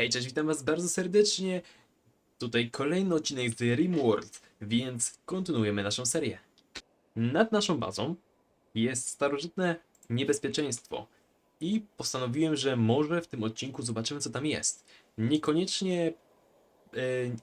Hej, cześć, witam was bardzo serdecznie. Tutaj kolejny odcinek z RimWorld, więc kontynuujemy naszą serię. Nad naszą bazą jest starożytne niebezpieczeństwo i postanowiłem, że może w tym odcinku zobaczymy co tam jest. Niekoniecznie e,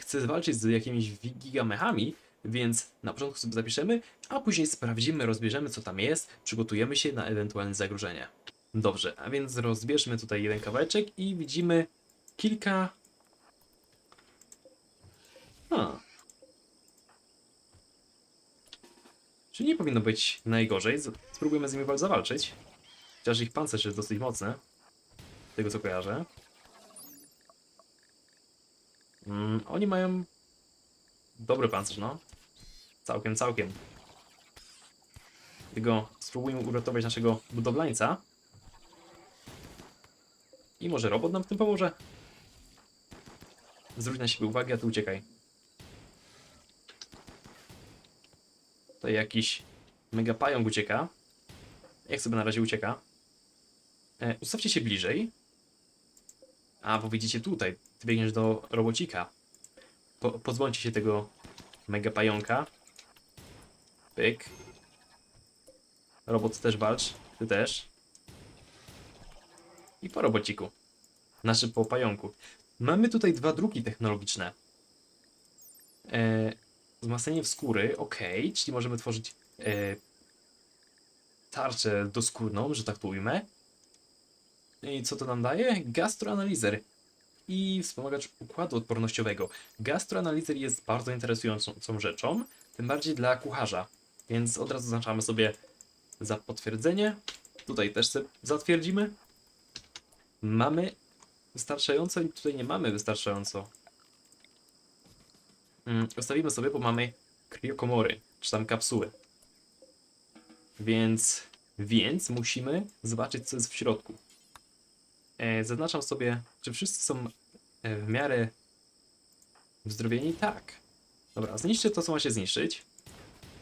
chcę walczyć z jakimiś gigamechami, więc na początku sobie zapiszemy, a później sprawdzimy, rozbierzemy co tam jest, przygotujemy się na ewentualne zagrożenia. Dobrze, a więc rozbierzmy tutaj jeden kawałeczek i widzimy kilka. A. Czyli nie powinno być najgorzej. Spróbujemy z nimi wal- zawalczyć. Chociaż ich pancerz jest dosyć mocny. Z tego co kojarzę. Mm, oni mają dobry pancerz, no. Całkiem, całkiem. Tylko spróbujmy uratować naszego budowlańca. I może robot nam w tym pomoże? Zwróć na siebie uwagę, a ty uciekaj. Tutaj jakiś mega pająk ucieka. Jak sobie na razie ucieka? E, ustawcie się bliżej. A, bo widzicie tutaj. Ty biegniesz do robocika. Po, pozbądźcie się tego mega pająka. Pyk. Robot też walcz. Ty też. I po robociku. Znaczy po pająku. Mamy tutaj dwa druki technologiczne. E, w skóry, ok, czyli możemy tworzyć e, tarczę doskórną, że tak to ujmę. I co to nam daje? Gastroanalizer i wspomagacz układu odpornościowego. Gastroanalizer jest bardzo interesującą rzeczą, tym bardziej dla kucharza. Więc od razu zaznaczamy sobie za potwierdzenie. Tutaj też sobie zatwierdzimy. Mamy wystarczająco i tutaj nie mamy wystarczająco. Mm, Ustawimy sobie, bo mamy kriokomory, czy tam kapsuły. Więc, więc musimy zobaczyć, co jest w środku. E, zaznaczam sobie, czy wszyscy są e, w miarę wzdrowieni? Tak. Dobra, zniszczę to, co ma się zniszczyć.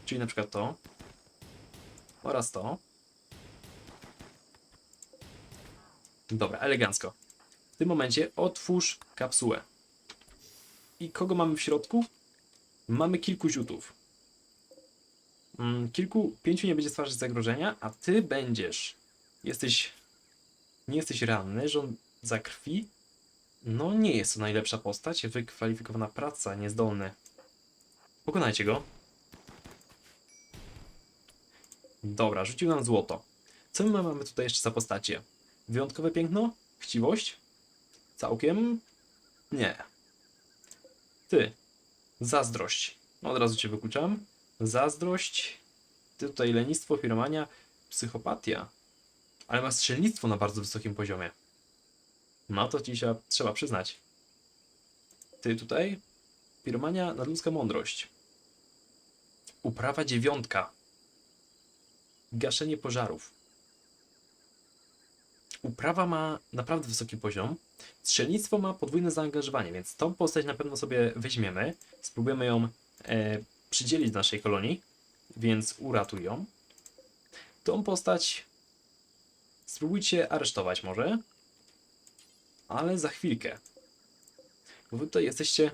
Czyli na przykład to. Oraz to. Dobra, elegancko. W tym momencie otwórz kapsułę. I kogo mamy w środku? Mamy kilku ziutów. Mm, Kilku, pięciu nie będzie stwarzać zagrożenia, a ty będziesz. Jesteś. Nie jesteś ranny, za krwi. No, nie jest to najlepsza postać. Wykwalifikowana praca, niezdolny. Pokonajcie go. Dobra, rzucił nam złoto. Co my mamy tutaj jeszcze za postacie? Wyjątkowe piękno? Chciwość? Całkiem? Nie. Ty. Zazdrość. No, Od razu cię wykluczam. Zazdrość. Ty tutaj lenistwo, piromania, psychopatia. Ale ma strzelnictwo na bardzo wysokim poziomie. No to ci się trzeba przyznać. Ty tutaj. Piromania, nadludzka mądrość. Uprawa dziewiątka. Gaszenie pożarów. Uprawa ma naprawdę wysoki poziom. Strzelnictwo ma podwójne zaangażowanie, więc tą postać na pewno sobie weźmiemy. Spróbujemy ją e, przydzielić do naszej kolonii, więc uratuj ją. Tą postać spróbujcie aresztować może, ale za chwilkę. Bo wy tutaj jesteście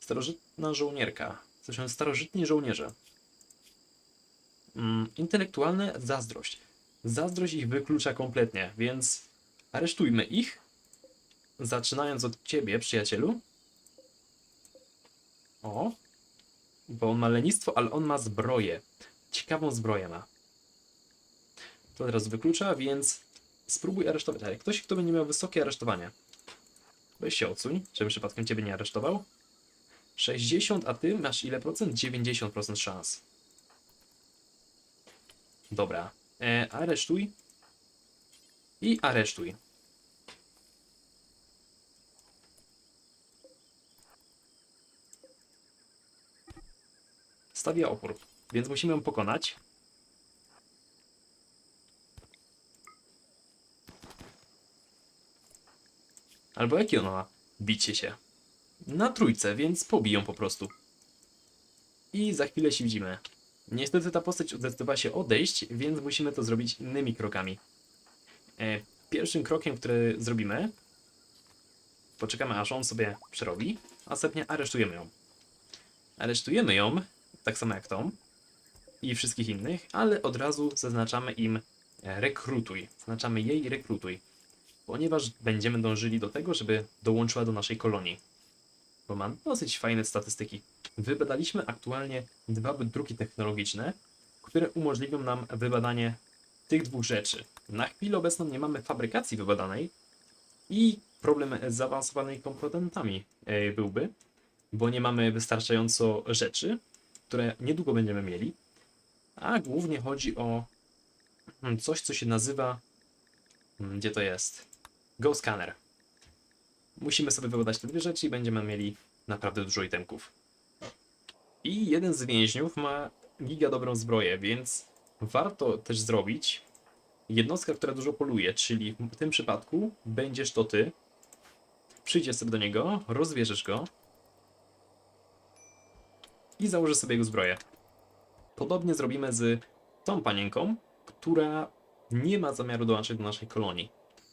starożytna żołnierka. Jesteśmy starożytni żołnierze. Mm, intelektualne zazdrość. Zazdrość ich wyklucza kompletnie, więc aresztujmy ich. Zaczynając od ciebie, przyjacielu. O. Bo on ma lenistwo, ale on ma zbroję. Ciekawą zbroję ma. To od razu wyklucza, więc spróbuj aresztować. Ale ktoś, kto będzie miał wysokie aresztowanie. Weź się odsuń, żebym przypadkiem ciebie nie aresztował. 60, a ty masz ile procent? 90% szans. Dobra. E, aresztuj. I aresztuj. Stawia opór, więc musimy ją pokonać. Albo jakie ona ma? Bicie się. Na trójce, więc pobiją po prostu. I za chwilę się widzimy. Niestety ta postać zdecydowała się odejść, więc musimy to zrobić innymi krokami. E, pierwszym krokiem, który zrobimy, poczekamy aż on sobie przerobi, a następnie aresztujemy ją. Aresztujemy ją, tak samo jak tą i wszystkich innych, ale od razu zaznaczamy im e, rekrutuj. Zaznaczamy jej rekrutuj, ponieważ będziemy dążyli do tego, żeby dołączyła do naszej kolonii. Bo ma dosyć fajne statystyki. Wybadaliśmy aktualnie dwa druki technologiczne, które umożliwią nam wybadanie tych dwóch rzeczy. Na chwilę obecną nie mamy fabrykacji wybadanej i problem z zaawansowanymi komponentami e, byłby, bo nie mamy wystarczająco rzeczy, które niedługo będziemy mieli, a głównie chodzi o mm, coś, co się nazywa. mm, Gdzie to jest? Go Scanner. Musimy sobie wybadać te dwie rzeczy i będziemy mieli naprawdę dużo itemków. I jeden z więźniów ma giga dobrą zbroję, więc warto też zrobić jednostka, która dużo poluje, czyli w tym przypadku będziesz to ty. Przyjdziesz sobie do niego, rozwierzesz go i założysz sobie jego zbroję. Podobnie zrobimy z tą panienką, która nie ma zamiaru dołączyć do naszej kolonii.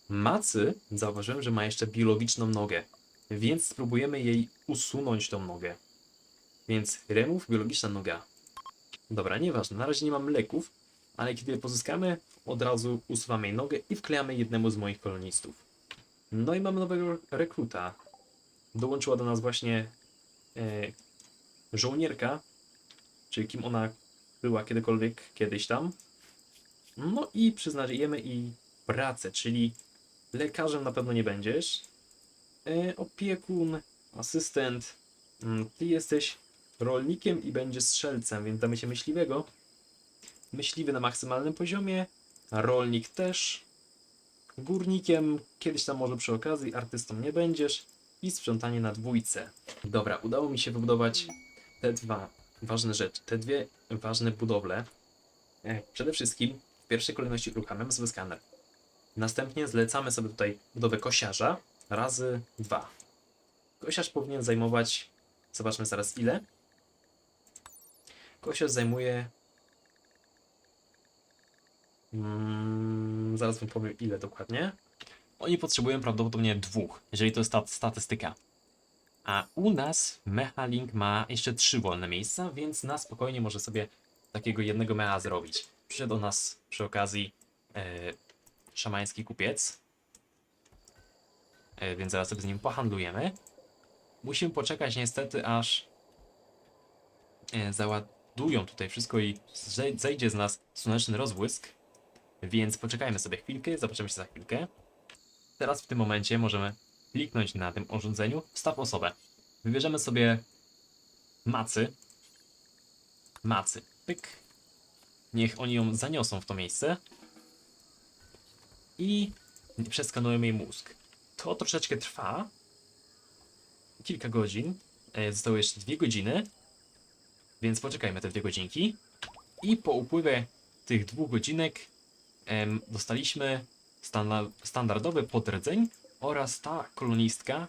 Macy zauważyłem, że ma jeszcze biologiczną nogę, więc spróbujemy jej usunąć tą nogę. Więc remove biologiczna noga. Dobra, nieważne, na razie nie mam leków, ale kiedy je pozyskamy, od razu usuwamy jej nogę i wklejamy jednemu z moich kolonistów. No i mamy nowego rekruta. Dołączyła do nas właśnie e, żołnierka, czyli kim ona była kiedykolwiek, kiedyś tam. No i przyznajemy i pracę, czyli lekarzem na pewno nie będziesz. E, opiekun, asystent. Mm, Ty jesteś rolnikiem i będziesz strzelcem, więc damy się myśliwego. Myśliwy na maksymalnym poziomie, rolnik też. Górnikiem kiedyś tam może przy okazji, artystą nie będziesz. I sprzątanie na dwójce. Dobra, udało mi się wybudować te dwa ważne rzeczy, te dwie ważne budowle. E, Przede wszystkim w pierwszej kolejności uruchamiamy sobie skaner. Następnie zlecamy sobie tutaj budowę kosiarza razy dwa. Kosiarz powinien zajmować, zobaczmy zaraz ile. Kosiarz zajmuje. Mm, zaraz wam powiem ile dokładnie. Oni potrzebują prawdopodobnie dwóch, jeżeli to jest ta statystyka. A u nas Mechalink ma jeszcze trzy wolne miejsca, więc na spokojnie może sobie takiego jednego mecha zrobić. Przyszedł do nas przy okazji e, szamański kupiec, e, więc zaraz sobie z nim pohandlujemy. Musimy poczekać niestety, aż e, załadują tutaj wszystko i zej- zejdzie z nas słoneczny rozbłysk, więc poczekajmy sobie chwilkę, zobaczymy się za chwilkę. Teraz w tym momencie możemy kliknąć na tym urządzeniu wstaw osobę. Wybierzemy sobie macy. Macy. Pyk. Niech oni ją zaniosą w to miejsce. I przeskanują jej mózg. To troszeczkę trwa. Kilka godzin. E, Zostały jeszcze dwie godziny. Więc poczekajmy te dwie godzinki. I po upływie tych dwóch godzinek em, dostaliśmy standa- standardowy podrdzeń oraz ta kolonistka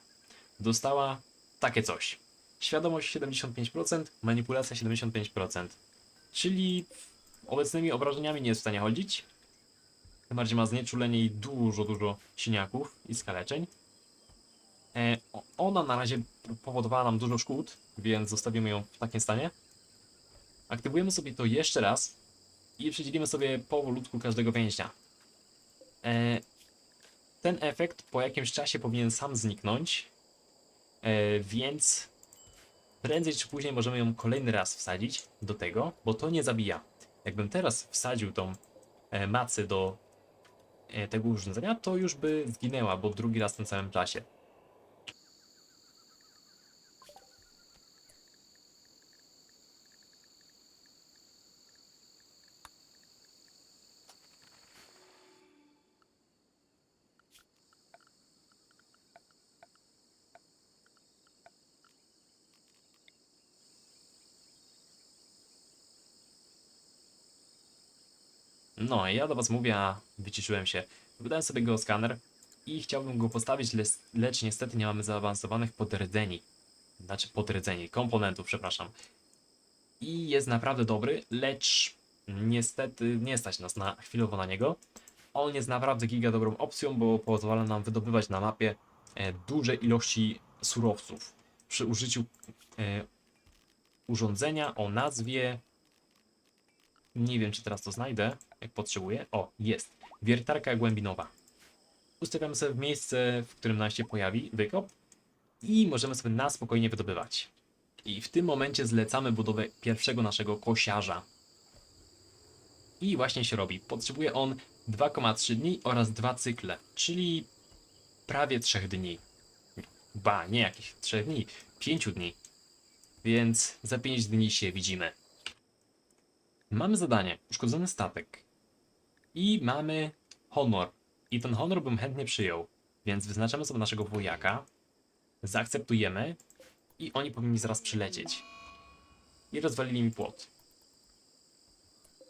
dostała takie coś. Świadomość 75%, manipulacja 75%. Czyli obecnymi obrażeniami nie jest w stanie chodzić. Tym bardziej ma znieczulenie i dużo, dużo siniaków i skaleczeń. E, ona na razie powodowała nam dużo szkód, więc zostawimy ją w takim stanie. Aktywujemy sobie to jeszcze raz i przydzielimy sobie powolutku każdego więźnia. E, ten efekt po jakimś czasie powinien sam zniknąć, e, więc prędzej czy później możemy ją kolejny raz wsadzić do tego, bo to nie zabija. Jakbym teraz wsadził tą e, macę do e, tego urządzenia, to już by zginęła, bo drugi raz w tym samym czasie. No, ja do was mówię, a wyciszyłem się. Wydałem sobie go skaner i chciałbym go postawić, le lecz niestety nie mamy zaawansowanych podrdzeni. Znaczy podrdzeni, komponentów, przepraszam. I jest naprawdę dobry, lecz niestety nie stać nas na chwilowo na niego. On jest naprawdę giga dobrą opcją, bo pozwala nam wydobywać na mapie e, duże ilości surowców przy użyciu e, urządzenia o nazwie. Nie wiem, czy teraz to znajdę, jak potrzebuję. O, jest. Wiertarka głębinowa. Ustawiamy sobie w miejsce, w którym nam się pojawi wykop i możemy sobie na spokojnie wydobywać. I w tym momencie zlecamy budowę pierwszego naszego kosiarza. I właśnie się robi. Potrzebuje on 2,3 dni oraz 2 cykle, czyli prawie 3 dni. Ba, nie jakieś 3 dni, 5 dni. Więc za 5 dni się widzimy. Mamy zadanie, uszkodzony statek. I mamy honor. I ten honor bym chętnie przyjął. Więc wyznaczamy sobie naszego wojaka. Zaakceptujemy. I oni powinni zaraz przylecieć. I rozwalili mi płot.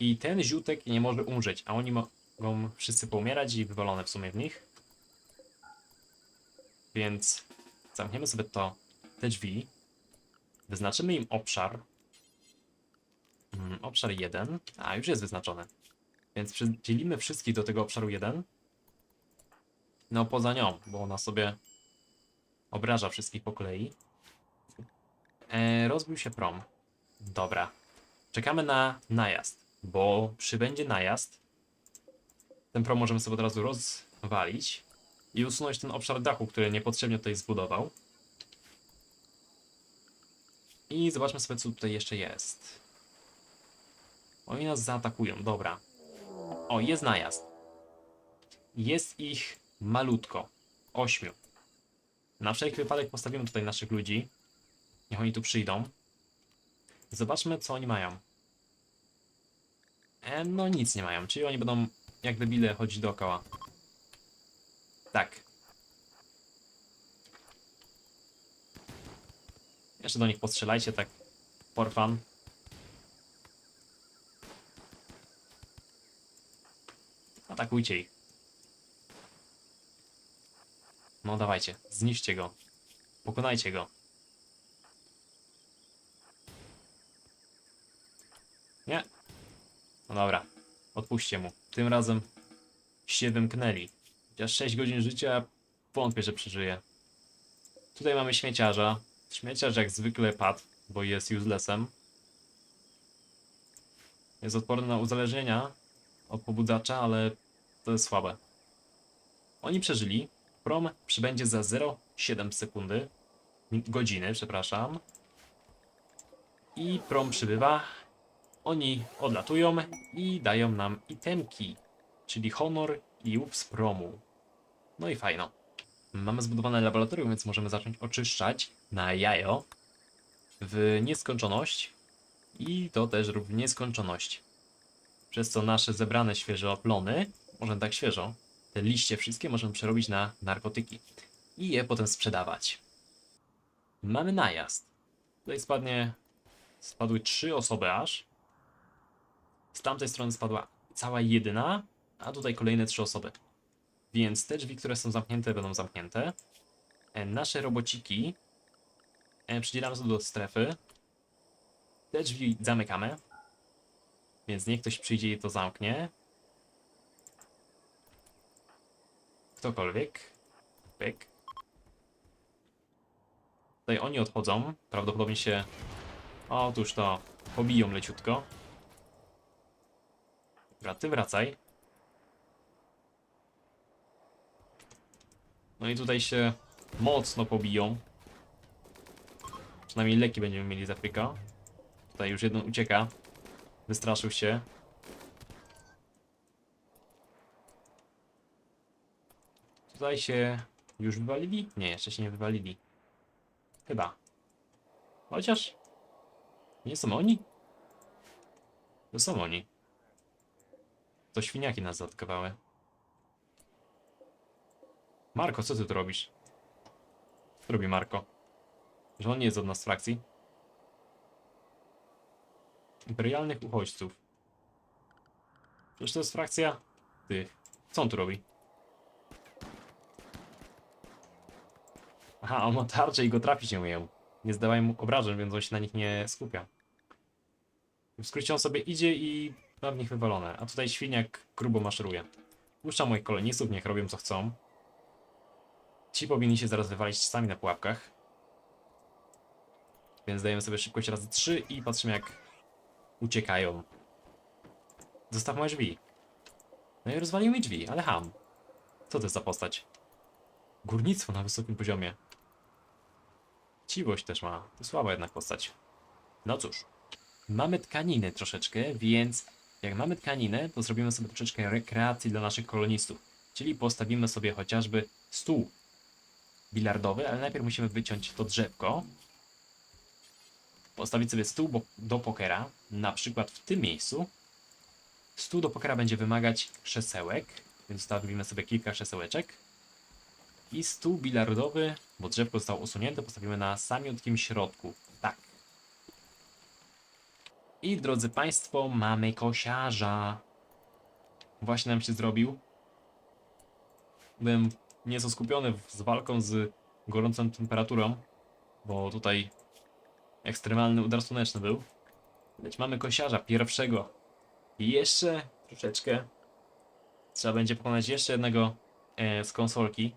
I ten ziutek nie może umrzeć, a oni mogą wszyscy poumierać i wywalone w sumie w nich. Więc zamkniemy sobie to, te drzwi. Wyznaczymy im obszar. Obszar 1. A, już jest wyznaczony. Więc przydzielimy wszystkich do tego obszaru 1. No, poza nią, bo ona sobie obraża wszystkich po kolei. E, rozbił się prom. Dobra. Czekamy na najazd, bo przybędzie najazd. Ten prom możemy sobie od razu rozwalić i usunąć ten obszar dachu, który niepotrzebnie tutaj zbudował. I zobaczmy sobie, co tutaj jeszcze jest. Oni nas zaatakują, dobra. O, jest najazd. Jest ich malutko. Ośmiu. Na wszelki wypadek postawimy tutaj naszych ludzi. Niech oni tu przyjdą. Zobaczmy, co oni mają. E, no nic nie mają, czyli oni będą jak debile chodzić dookoła. Tak. Jeszcze do nich postrzelajcie, tak for fun. Atakujcie ich. No dawajcie, zniszcie go. Pokonajcie go. Nie. No dobra, odpuśćcie mu. Tym razem się wymknęli. Chociaż 6 godzin życia wątpię, że przeżyje. Tutaj mamy śmieciarza. Śmieciarz jak zwykle padł, bo jest uselessem. Jest odporny na uzależnienia od pobudzacza, ale to jest słabe. Oni przeżyli. Prom przybędzie za 0,7 sekundy. Godziny, przepraszam. I prom przybywa. Oni odlatują i dają nam itemki, czyli honor i ups promu. No i fajno. Mamy zbudowane laboratorium, więc możemy zacząć oczyszczać na jajo w nieskończoność i to też w nieskończoność. Przez co nasze zebrane świeże plony, może tak świeżo, te liście wszystkie możemy przerobić na narkotyki i je potem sprzedawać. Mamy najazd. Tutaj spadnie, spadły trzy osoby aż. Z tamtej strony spadła cała jedyna, a tutaj kolejne trzy osoby. Więc te drzwi, które są zamknięte, będą zamknięte. E, nasze robociki e, przydzielamy sobie do strefy. Te drzwi zamykamy. Więc niech ktoś przyjdzie i to zamknie. Ktokolwiek. Pyk. Tutaj oni odchodzą. Prawdopodobnie się... Otóż to pobiją leciutko. Dobra, ty wracaj. No i tutaj się mocno pobiją. Przynajmniej leki będziemy mieli z Afryka. Tutaj już jeden ucieka. Wystraszył się. Tutaj się już wywalili? Nie, jeszcze się nie wywalili. Chyba. Chociaż... Nie są oni? To są oni. To świniaki nas zaatakowały. Marko, co ty tu robisz? Co robi Marko? Że on nie jest od nas frakcji? Imperialnych uchodźców. Przecież to jest frakcja tych. Co on tu robi? Aha, on ma tarczę i go trafić nie umieją. Nie zdawaj mu obrażeń, więc on się na nich nie skupia. W skrócie on sobie idzie i ma w nich wywalone. A tutaj świniak grubo maszeruje. Puszcza moich kolonistów, niech robią co chcą. Ci powinni się zaraz wywalić sami na pułapkach. Więc dajemy sobie szybkość razy 3 i patrzymy jak uciekają. Zostaw moje drzwi. No i rozwalił mi drzwi, ale ham. Co to jest za postać? Górnictwo na wysokim poziomie. Chciwość też ma. To słaba jednak postać. No cóż. Mamy tkaniny troszeczkę, więc jak mamy tkaninę, to zrobimy sobie troszeczkę rekreacji dla naszych kolonistów. Czyli postawimy sobie chociażby stół bilardowy, ale najpierw musimy wyciąć to drzewko. Postawić sobie stół do pokera, na przykład w tym miejscu. Stół do pokera będzie wymagać krzesełek, więc stawimy sobie kilka krzesełeczek. I stół bilardowy, bo drzewko zostało usunięte, postawimy na samiutkim środku. Tak. I drodzy Państwo, mamy kosiarza. Właśnie nam się zrobił. Byłem nieco skupiony z walką z gorącą temperaturą, bo tutaj ekstremalny udar słoneczny był. Lecz mamy kosiarza pierwszego. I jeszcze troszeczkę trzeba będzie pokonać jeszcze jednego e, z konsolki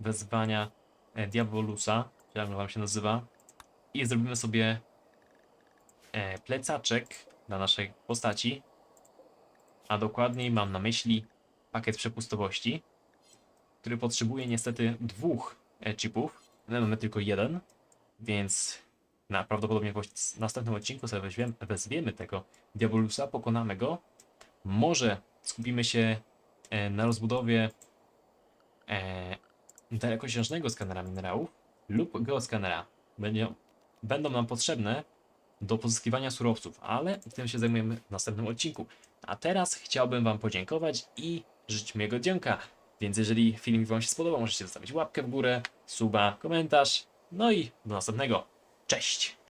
wezwania e, Diabolusa, jak wam się nazywa. I zrobimy sobie e, plecaczek dla naszej postaci. A dokładniej mam na myśli pakiet przepustowości, który potrzebuje niestety dwóch e, chipów. My mamy tylko jeden, więc na prawdopodobnie w następnym odcinku sobie weźmiemy, wezwiemy tego Diabolusa, pokonamy go. Może skupimy się e, na rozbudowie e, dalekosiężnego skanera minerałów lub geoskanera. Będzie, będą nam potrzebne do pozyskiwania surowców, ale tym się zajmujemy w następnym odcinku. A teraz chciałbym Wam podziękować i życzyć miłego dzionka. Więc jeżeli filmik Wam się spodobał, możecie zostawić łapkę w górę, suba, komentarz. No i do następnego. Cześć!